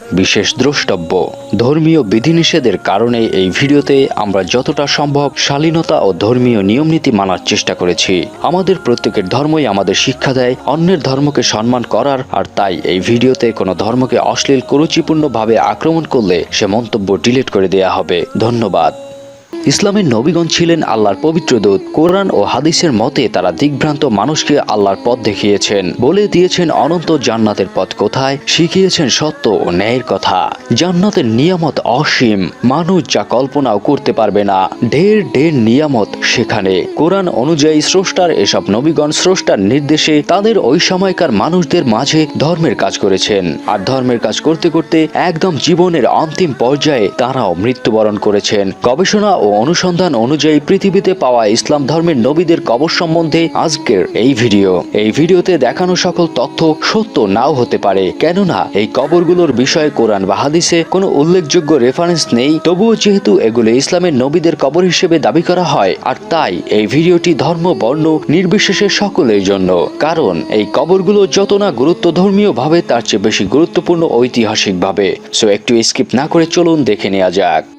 বিশেষ দ্রষ্টব্য। ধর্মীয় বিধিনিষেধের কারণে এই ভিডিওতে আমরা যতটা সম্ভব শালীনতা ও ধর্মীয় নিয়মনীতি মানার চেষ্টা করেছি। আমাদের প্রত্যেকের ধর্মই আমাদের শিক্ষা দেয়, অন্যের ধর্মকে সম্মান করার, আর তাই এই ভিডিওতে কোনো ধর্মকে অশ্লীল, কুরুচিপূর্ণভাবে আক্রমণ করলে সে মন্তব্য ডিলিট করে দেয়া হবে। ধন্যবাদ। ইসলামের নবীগণ ছিলেন আল্লাহর পবিত্র দূত। কোরআন ও হাদিসের মতে তারা দিগ্ভ্রান্ত মানুষকে আল্লাহর পথ দেখিয়েছেন। বলে দিয়েছেন, অনন্ত জান্নাতের পথ কোথায়? শিখিয়েছেন সত্য ও ন্যায়ের কথা। জান্নাতের নিয়ামত অসীম। মানুষ যা কল্পনাও করতে পারবে না। ঢের ঢের নিয়ামত সেখানে। কোরআন অনুযায়ী স্রষ্টার এসব নবীগণ স্রষ্টার নির্দেশে তাদের ওই সময়কার মানুষদের মাঝে ধর্মের কাজ করেছেন। আর ধর্মের কাজ করতে করতে একদম জীবনের অন্তিম পর্যায়ে তারাও মৃত্যুবরণ করেছেন। গবেষণা ও অনুসন্ধান অনুযায়ী পৃথিবীতে পাওয়া ইসলাম ধর্মের নবীদের কবর সম্বন্ধে আজকের এই ভিডিও। এই ভিডিওতে দেখানো সকল তথ্য সত্য নাও হতে পারে। কেননা, এই কবরগুলোর বিষয়ে কোরআন বা হাদিসে কোনো উল্লেখযোগ্য রেফারেন্স নেই। তবুও যেহেতু এগুলো ইসলামের নবীদের কবর হিসেবে দাবি করা হয়, আর তাই এই ভিডিওটি ধর্ম, বর্ণ, নির্বিশেষে সকলের জন্য। কারণ, এই কবরগুলো যত না গুরুত্ব ধর্মীয় ভাবে তার চেয়ে বেশি গুরুত্বপূর্ণ ঐতিহাসিকভাবে। সো একটু স্কিপ না করে চলুন দেখে নেওয়া যাক।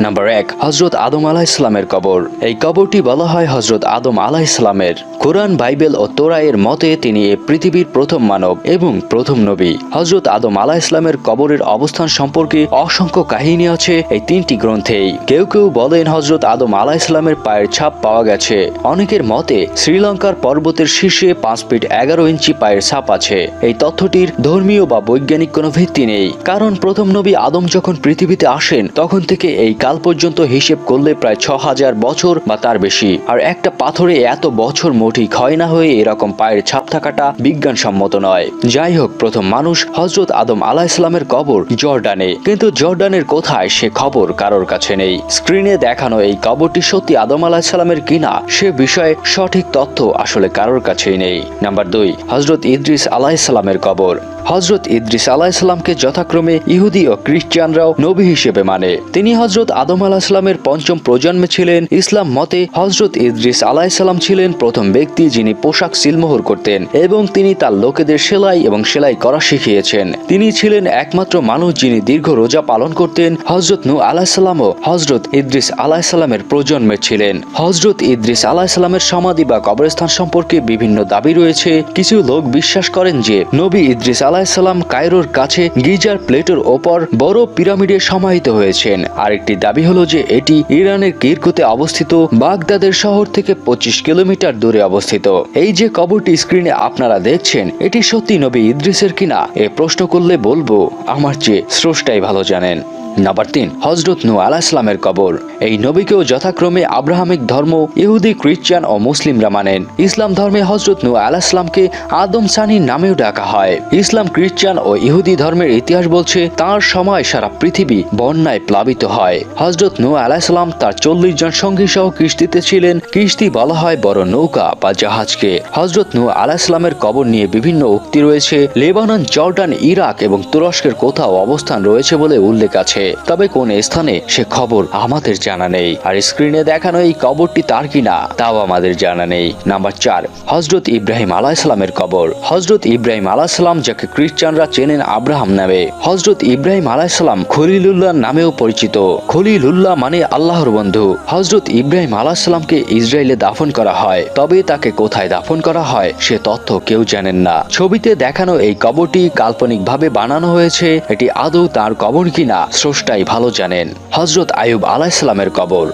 নাম্বার এক, হজরত আদম আলাহ ইসলামের কবর। এই কবরটি বলা হয় হজরত আদম আলাহ ইসলামের কোরআন, বাইবেল ও তোরায়ের মতে তিনি এ পৃথিবীর প্রথম মানব এবং প্রথম নবী। হজরত আদম আলাহ ইসলামের কবরের অবস্থান সম্পর্কে অসংখ্য কাহিনী আছে এই তিনটি গ্রন্থেই। কেউ কেউ বলেন হজরত আদম আলাহ ইসলামের পায়ের ছাপ পাওয়া গেছে। অনেকের মতে শ্রীলঙ্কার পর্বতের শীর্ষে পাঁচ ফিট এগারো ইঞ্চি পায়ের ছাপ আছে। এই তথ্যটির ধর্মীয় বা বৈজ্ঞানিক কোনো ভিত্তি নেই। কারণ প্রথম নবী আদম যখন পৃথিবীতে আসেন, তখন থেকে এই কাল পর্যন্ত হিসেব করলে প্রায় ছ হাজার বছর বা তার বেশি। আর একটা পাথরে এত বছর মোটেই ক্ষয় না হয়ে এরকম পায়ের ছাপ থাকাটা বিজ্ঞানসম্মত নয়। যাই হোক, প্রথম মানুষ হজরত আদম আলাহ ইসলামের কবর জর্ডানে। কিন্তু জর্ডানের কোথায় সে খবর কারোর কাছে নেই। স্ক্রিনে দেখানো এই কবরটি সত্যি আদম আলাহ ইসলামের কিনা, সে বিষয়ে সঠিক তথ্য আসলে কারোর কাছেই নেই। নাম্বার দুই হজরত ইদ্রিস আলাহ ইসলামের কবর। হজরত ইদ্রিস আলাহ ইসলামকে যথাক্রমে ইহুদি ও খ্রিস্টানরাও নবী হিসেবে মানে। তিনি হজরত আদম আলাহ ইসলামের পঞ্চম প্রজন্মে ছিলেন, ইসলাম মতে হজরত ইদ্রিস আলাহ ইসলাম ছিলেন প্রথম ব্যক্তি যিনি পোশাক সিলমোহর করতেন এবং তিনি তার লোকেদের সেলাই এবং সেলাই করা শিখিয়েছেন। তিনি ছিলেন একমাত্র মানুষ যিনি দীর্ঘ রোজা পালন করতেন, হজরত নু আলাহ সাল্লামও হজরত ইদ্রিস আলাহ সাল্লামের প্রজন্মের ছিলেন। হজরত ইদ্রিস আলাহ সাল্লামের সমাধি বা কবরস্থান সম্পর্কে বিভিন্ন দাবি রয়েছে। কিছু লোক বিশ্বাস করেন যে, নবী ইদ্রিস আলাহিসাল্লাম কায়রোর কাছে গিজার প্লেটের ওপর বড় পিরামিডে সমাহিত হয়েছেন। আরেকটি দাবি হলো যে এটি ইরানের কিরকুতে অবস্থিত বাগদাদের শহর থেকে পঁচিশ কিলোমিটার দূরে অবস্থিত। এই যে কবরটি স্ক্রিনে আপনারা দেখছেন, এটি সত্যি নবী ইদ্রিসের কিনা? এ প্রশ্ন করলে বলব, আমার চেয়ে স্রষ্টাই ভালো জানেন। নাম্বার তিন, হজরত নু আলাহ ইসলামের কবর। এই নবীকেও যথাক্রমে আব্রাহামিক ধর্ম, ইহুদি, খ্রিস্টান ও মুসলিমরা মানেন। ইসলাম ধর্মে হজরত নু আলাহ ইসলামকে আদম সানি নামেও ডাকা হয়। ইসলাম খ্রিস্টান ও ইহুদি ধর্মের ইতিহাস বলছে, তার সময় সারা পৃথিবী বন্যায় প্লাবিত হয়। হজরত নু আলাহ ইসলাম তার চল্লিশ জন সঙ্গী সহ কিস্তিতে ছিলেন। কিস্তি বলা হয় বড় নৌকা বা জাহাজকে। হজরত নু আলাহ ইসলামের কবর নিয়ে বিভিন্ন উক্তি রয়েছে। লেবানন, জর্ডান, ইরাক এবং তুরস্কের কোথাও অবস্থান রয়েছে বলে উল্লেখ আছে। তবে কোন স্থানে সে খবর আমাদের জানা নেই। আর স্ক্রিনে দেখানো এই কবরটি তার কিনা, তাও আমাদের জানা নেই। নাম্বার চার হজরত ইব্রাহিম আলাহ ইসলামের কবর। হজরত ইব্রাহিম আলাহ ইসলাম যাকে খ্রিস্টানরা চেনেন আব্রাহাম নামে। হজরত ইব্রাহিম আলাহ ইসলাম খলিলুল্লাহ নামেও পরিচিত। খলিলুল্লাহ মানে আল্লাহর বন্ধু। হজরত ইব্রাহিম আলাহ ইসলামকে ইসরায়েলে দাফন করা হয়। তবে তাকে কোথায় দাফন করা হয়, সে তথ্য কেউ জানেন না। ছবিতে দেখানো এই কবরটি কাল্পনিকভাবে বানানো হয়েছে, এটি আদৌ তার কবর কিনা? স্রষ্টাই ভালো জানেন। হজরত আয়ুব আলাহিসাল্লামের কবর।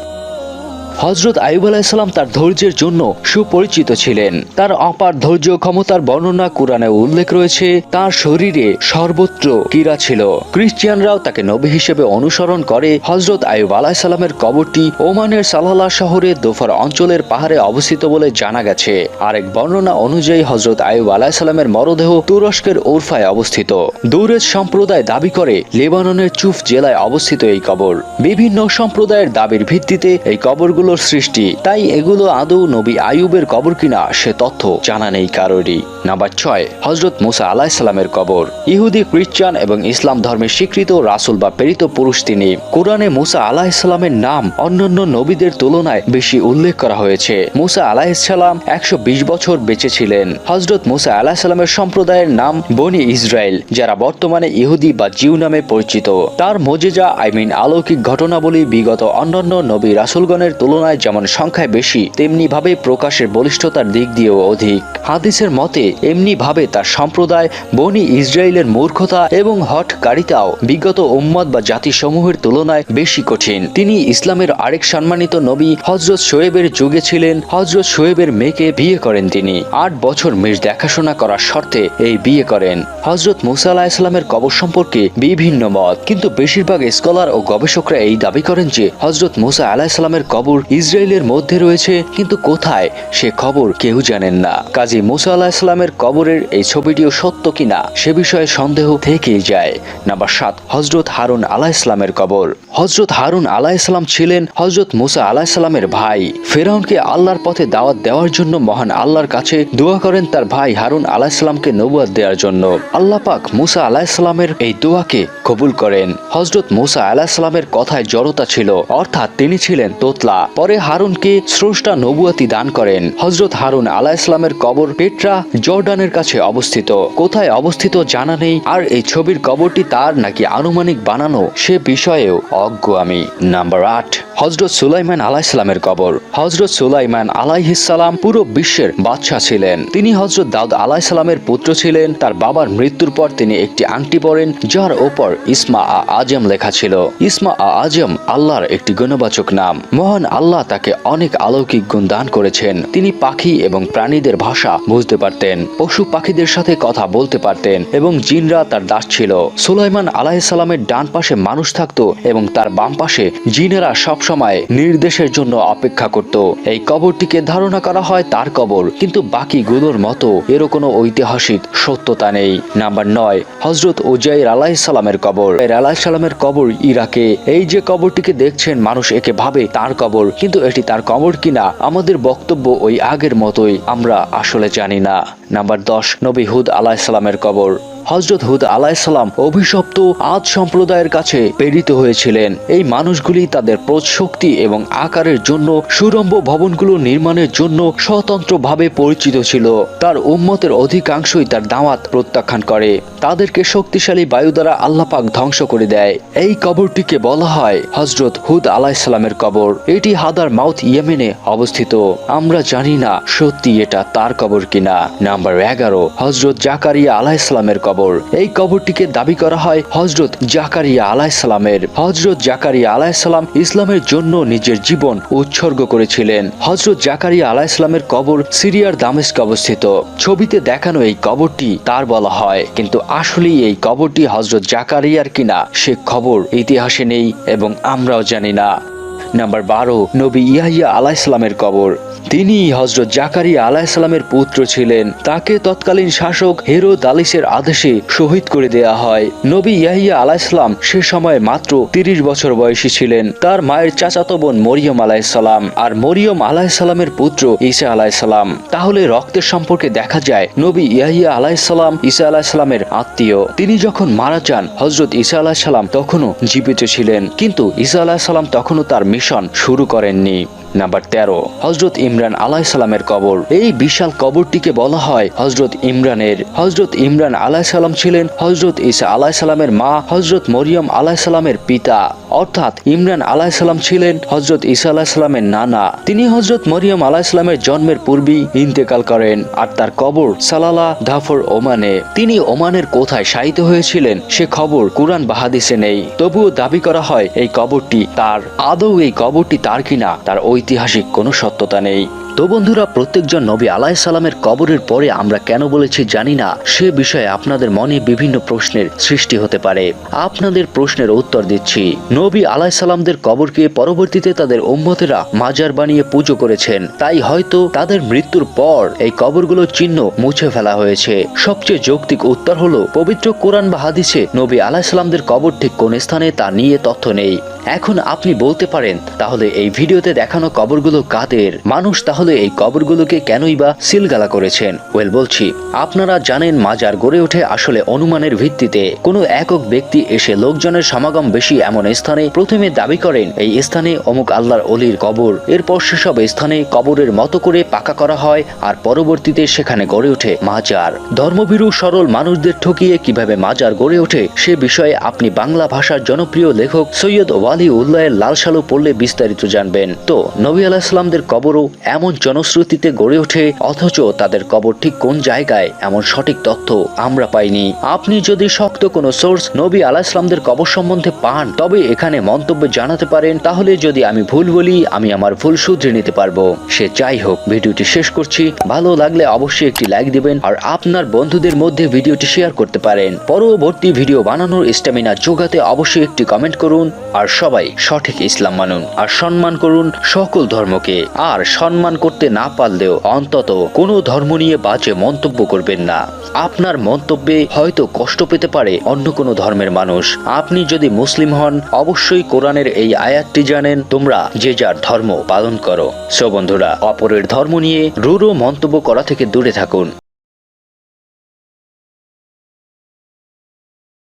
হজরত আয়ুব আলাহিসাল্লাম তার ধৈর্যের জন্য সুপরিচিত ছিলেন। তার অপার ধৈর্য ক্ষমতার বর্ণনা কোরআনে উল্লেখ রয়েছে, তার শরীরে সর্বত্র কীরা ছিল। খ্রিস্টিয়ানরাও তাকে নবী হিসেবে অনুসরণ করে হজরত আয়ুব আলাহিসাল্লামের কবরটি ওমানের সালালা শহরে দোফার অঞ্চলের পাহাড়ে অবস্থিত বলে জানা গেছে। আরেক বর্ণনা অনুযায়ী হজরত আয়ুব আলাহিসাল্লামের মরদেহ তুরস্কের ওরফায় অবস্থিত। দৌরেজ সম্প্রদায় দাবি করে লেবাননের চুফ জেলায় অবস্থিত এই কবর। বিভিন্ন সম্প্রদায়ের দাবির ভিত্তিতে এই কবরগুলো আল্লাহর সৃষ্টি। তাই এগুলো আদৌ নবী আয়ুবের কবর কিনা সে তথ্য জানা নেই কারোরই। নাম্বার ছয় হজরত মুসা আলাহিসাল্লামের কবর। ইহুদি খ্রিস্টান এবং ইসলাম ধর্মের স্বীকৃত রাসুল বা প্রেরিত পুরুষ তিনি। কোরআনে মুসা আলাহিসাল্লামের নাম অন্যান্য নবীদের তুলনায় বেশি উল্লেখ করা হয়েছে। মুসা আলাহিসাল্লাম একশো বিশ বছর বেঁচে ছিলেন। হজরত মুসা আলাহিসাল্লামের সম্প্রদায়ের নাম বনি ইসরায়েল, যারা বর্তমানে ইহুদি বা জিউ নামে পরিচিত। তার মজেজা, আই মিন অলৌকিক ঘটনাবলী বিগত অন্যান্য নবী রাসুলগণের তুলনায় যেমন সংখ্যায় বেশি তেমনি ভাবে প্রকাশের বলিষ্ঠতার দিক দিয়েও অধিক। হাদিসের মতে এমনি ভাবে তার সম্প্রদায় বনি ইসরায়েলের মূর্খতা এবং হটকারিতাও বিগত উম্মত বা জাতিসমূহের তুলনায় বেশি কঠিন। তিনি ইসলামের আরেক সম্মানিত নবী হজরত শোয়েবের যুগে ছিলেন। হজরত শোয়েবের মেয়েকে বিয়ে করেন তিনি। আট বছর মেষ দেখাশোনা করার শর্তে এই বিয়ে করেন। হজরত মুসা ইসলামের কবর সম্পর্কে বিভিন্ন মত, কিন্তু বেশিরভাগ স্কলার ও গবেষকরা এই দাবি করেন যে হজরত মুসা আলাহ ইসলামের কবর ইসরায়েলের মধ্যে রয়েছে, কিন্তু কোথায় সে খবর কেউ জানেন না। কাজী মুসা আলাহ ইসলামের কবরের এই ছবিটিও সত্য কিনা, সে বিষয়ে সন্দেহ থেকেই যায়। নাম্বার সাত হজরত হারুন আলাহ ইসলামের কবর। হজরত হারুন আলাহ ইসলাম ছিলেন হজরত মুসা আলাহ ইসলামের ভাই। ফেরাউনকে আল্লাহর পথে দাওয়াত দেওয়ার জন্য মহান আল্লাহর কাছে দোয়া করেন তার ভাই হারুন আলাহ ইসলামকে নবুয়াদ দেওয়ার জন্য। আল্লাহ পাক মুসা আলাহ ইসলামের এই দোয়াকে কবুল করেন। হজরত মুসা আলাহ ইসলামের কথায় জড়তা ছিল, অর্থাৎ তিনি ছিলেন তোতলা। পরে হারুনকে স্রষ্টা নবুয়াতি দান করেন। হজরত হারুন আলাহ ইসলামের কবর পেট্রা জর্ডানের কাছে অবস্থিত। কোথায় অবস্থিত জানা নেই, আর এই ছবির কবরটি তার নাকি আনুমানিক বানানো, সে বিষয়েও অজ্ঞ আমি। নাম্বার আট হজরত সুলাইমান আলাহ ইসলামের কবর। হজরত সুলাইমান আলাইহিসালাম পুরো বিশ্বের বাদশাহ ছিলেন। তিনি হজরত দাউদ আলাহ ইসলামের পুত্র ছিলেন। তার বাবার মৃত্যুর পর তিনি একটি আংটি পরেন, যার ওপর ইসমা আ আজম লেখা ছিল। ইসমা আ আজম আল্লাহর একটি গুণবাচক নাম। মহান আল্লাহ তাকে অনেক অলৌকিক গুণ দান করেছেন। তিনি পাখি এবং প্রাণীদের ভাষা বুঝতে পারতেন, পশু পাখিদের সাথে কথা বলতে পারতেন এবং জিনরা তার দাস ছিল। সুলাইমান আলাহিসাল্লামের ডান পাশে মানুষ থাকতো এবং তার বাম পাশে জিনেরা সবসময় নির্দেশের জন্য অপেক্ষা করত। এই কবরটিকে ধারণা করা হয় তার কবর, কিন্তু বাকিগুলোর মতো এরও কোনো ঐতিহাসিক সত্যতা নেই। নাম্বার নয় হজরত ওজাইর আলাহিসাল্লামের কবর। আলাহিসাল্লামের কবর ইরাকে। এই যে কবরটিকে দেখছেন মানুষ, একে ভাবে তার কবর। কিন্তু এটি তার কবর কিনা আমাদের বক্তব্য ওই আগের মতোই আমরা আসলে জানি না। নাম্বার দশ, নবী হুদ আলাহিসাল্লামের কবর। হজরত হুদ আলাইসাল্লাম অভিশপ্ত আদ সম্প্রদায়ের কাছে প্রেরিত হয়েছিলেন। এই মানুষগুলি তাদের প্রোধ শক্তি এবং আকারের জন্য সুরম্ভ ভবনগুলো নির্মাণের জন্য স্বতন্ত্রভাবে পরিচিত ছিল। তার উম্মতের অধিকাংশই তার দাওয়াত প্রত্যাখ্যান করে। তাদেরকে শক্তিশালী বায়ু দ্বারা আল্লাপাক ধ্বংস করে দেয়। এই কবরটিকে বলা হয় হজরত হুদ আলাইসাল্লামের কবর। এটি হাদার মাউথ ইয়েমেনে অবস্থিত। আমরা জানি না সত্যি এটা তার কবর কিনা। নাম্বার এগারো হজরত জাকারিয়া আলাইসাল্লামের কবর এই কবরটিকে দাবি করা হয় হজরত জাকারিয়া আলাইসাল্লামের হজরত জাকারিয়া আলাইসাল্লাম ইসলামের জন্য নিজের জীবন উৎসর্গ করেছিলেন। হজরত জাকারিয়া আলাইসাল্লামের কবর সিরিয়ার দামেস্ক অবস্থিত। ছবিতে দেখানো এই কবরটি তার বলা হয়। কিন্তু আসলেই এই কবরটি হজরত জাকারিয়ার কিনা, সে খবর ইতিহাসে নেই এবং আমরাও জানি না। নাম্বার বারো, নবী ইয়াহিয়া আলাইসালামের কবর। তিনি হজরত জাকারিয়া আলাইসালামের পুত্র ছিলেন। তাকে তৎকালীন শাসক হেরো দালিসের আদেশে শহীদ করে দেয়া হয়। নবী ইয়াহিয়া আলাইসালাম সে সময় মাত্র তিরিশ বছর বয়সী ছিলেন। তার মায়ের চাচাতো বোন মরিয়ম আলাইসালাম আর মরিয়ম আলাইসালামের পুত্র ঈসা আলাইসালাম তাহলে রক্তের সম্পর্কে দেখা যায়, নবী ইয়াহিয়া আলাইসালাম ঈসা আলাইসালামের আত্মীয়। তিনি যখন মারা যান হজরত ঈসা আলাইসালাম তখনও জীবিত ছিলেন। কিন্তু ঈসা আলাইসালাম তখনও তার মিশন শুরু করেননি। নাম্বার তেরো হজরত ইমরান আলাইসালামের কবর। এই বিশাল কবরটিকে বলা হয় হজরত ইমরানের। হজরত ইমরান আলাইসালাম ছিলেন হজরত ইসা আলাইসালামের মা হজরত মরিয়ম আলাইসালামের পিতা। অর্থাৎ ইমরান আলাইসালাম ছিলেন হজরত ইসা আলাইসালামের নানা। তিনি হজরত মরিয়ম আলাইসালামের জন্মের পূর্বেই ইন্তেকাল করেন আর তার কবর সালালা ধাফর ওমানে। তিনি ওমানের কোথায় শায়িত হয়েছিলেন সে খবর কুরআন বাহাদিসে নেই। তবুও দাবি করা হয় এই কবরটি তার। আদৌ এই কবরটি তার কিনা? তার ঐতিহাসিক কোনো সত্যতা নেই। তো বন্ধুরা, প্রত্যেকজন নবী আলাইসাল্লামের কবরের পরে আমরা কেন বলেছি জানি না, সে বিষয়ে আপনাদের মনে বিভিন্ন প্রশ্নের সৃষ্টি হতে পারে। আপনাদের প্রশ্নের উত্তর দিচ্ছি। নবী আলাইসাল্লামদের কবরকে পরবর্তীতে তাদের উম্মতেরা মাজার বানিয়ে পুজো করেছেন। তাই হয়তো তাদের মৃত্যুর পর এই কবরগুলোর চিহ্ন মুছে ফেলা হয়েছে। সবচেয়ে যৌক্তিক উত্তর হলো, পবিত্র কোরআন বা হাদিসে নবী আলাইসাল্লামদের কবর ঠিক কোন স্থানে তা নিয়ে তথ্য নেই। এখন আপনি বলতে পারেন, তাহলে এই ভিডিওতে দেখানো কবরগুলো কাদের? মানুষ তাহলে এই কবরগুলোকে কেনই বা সিলগালা করেছেন? ওয়েল, বলছি, আপনারা জানেন মাজার গড়ে ওঠে আসলে অনুমানের ভিত্তিতে। কোনো একক ব্যক্তি এসে লোকজনের সমাগম বেশি এমন স্থানে প্রথমে দাবি করেন, এই স্থানে অমুক আল্লাহর অলির কবর। এরপর সেসব স্থানে কবরের মতো করে পাকা করা হয় আর পরবর্তীতে সেখানে গড়ে ওঠে মাজার। ধর্মভীরু, সরল মানুষদের ঠকিয়ে কীভাবে মাজার গড়ে ওঠে সে বিষয়ে আপনি বাংলা ভাষার জনপ্রিয় লেখক সৈয়দ ওয়ালি উল্লাহের লাল সালু পড়লে বিস্তারিত জানবেন। তো নবী আলাহিসাল্লামদের কবরও এমন জনশ্রুতিতে গড়ে ওঠে, অথচ তাদের কবর ঠিক কোন জায়গায়? এমন সঠিক তথ্য আমরা পাইনি। আপনি যদি শক্ত কোনো সোর্স নবী আলাহিসাল্লামদের কবর সম্বন্ধে পান, তবে এখানে মন্তব্য জানাতে পারেন, তাহলে যদি আমি ভুল বলি, আমি আমার ভুল শুধরে নিতে পারব। সে যাই হোক, ভিডিওটি শেষ করছি। ভালো লাগলে অবশ্যই একটি লাইক দিবেন, আর আপনার বন্ধুদের মধ্যে ভিডিওটি শেয়ার করতে পারেন। পরবর্তী ভিডিও বানানোর স্ট্যামিনা যোগাতে অবশ্যই একটি কমেন্ট করুন, আর সবাই সঠিক ইসলাম মানুন। আর সম্মান করুন সকল ধর্মকে, আর সম্মান করতে না পারলেও অন্তত কোনো ধর্ম নিয়ে বাজে মন্তব্য করবেন না। আপনার মন্তব্যে হয়তো কষ্ট পেতে পারে অন্য কোনো ধর্মের মানুষ। আপনি যদি মুসলিম হন, অবশ্যই কোরআনের এই আয়াতটি জানেন, তোমরা যে যার ধর্ম পালন করো। সো বন্ধুরা, অপরের ধর্ম নিয়ে রুরো মন্তব্য করা থেকে দূরে থাকুন।